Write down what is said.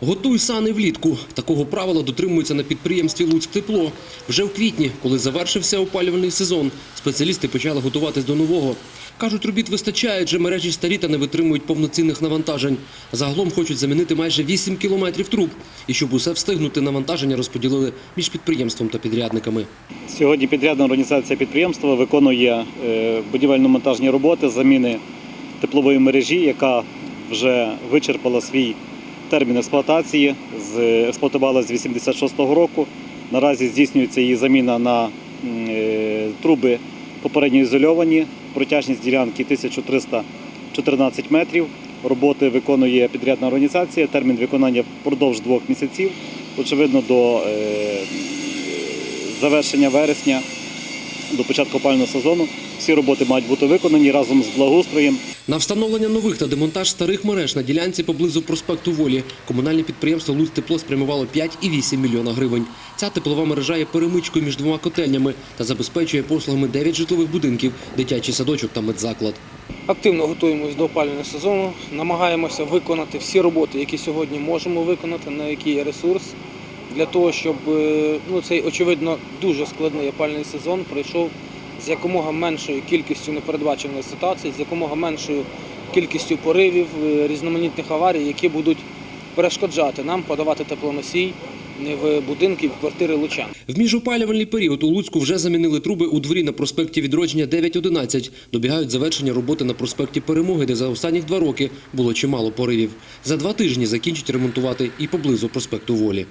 Готуй сани влітку. Такого правила дотримуються на підприємстві Луцьк Тепло. Вже в квітні, коли завершився опалювальний сезон, спеціалісти почали готуватись до нового. Кажуть, робіт вистачає, адже мережі старі та не витримують повноцінних навантажень. Загалом хочуть замінити майже 8 кілометрів труб. І щоб усе встигнути, навантаження розподілили між підприємством та підрядниками. Сьогодні підрядна організація підприємства виконує е, будівельно-монтажні роботи заміни теплової мережі, яка вже вичерпала свій термін експлуатації, експлуатувала з 86-го року. Наразі здійснюється її заміна на е, труби попередньо ізольовані, протяжність ділянки 1314 метрів. Роботи виконує підрядна організація, термін виконання впродовж двох місяців. Очевидно, до е, завершення вересня до початку опалювального сезону. Всі роботи мають бути виконані разом з благоустроєм. На встановлення нових та демонтаж старих мереж на ділянці поблизу проспекту Волі комунальне підприємство «Луцьк Тепло» спрямувало 5,8 мільйона гривень. Ця теплова мережа є перемичкою між двома котельнями та забезпечує послугами 9 житлових будинків, дитячий садочок та медзаклад. Активно готуємось до опалювального сезону, намагаємося виконати всі роботи, які сьогодні можемо виконати, на які є ресурс, для того, щоб е, ну, цей очевидно дуже складний опалювальний сезон пройшов з якомога меншою кількістю непередбаченої ситуації, з якомога меншою кількістю поривів, е, різноманітних аварій, які будуть перешкоджати нам подавати теплоносій Не в будинки, в квартири лучан. В міжопалювальний період у Луцьку вже замінили труби у дворі на проспекті Відродження 9-11. Добігають завершення роботи на проспекті Перемоги, де за останні два роки було чимало поривів. За два тижні закінчать ремонтувати і поблизу проспекту Волі.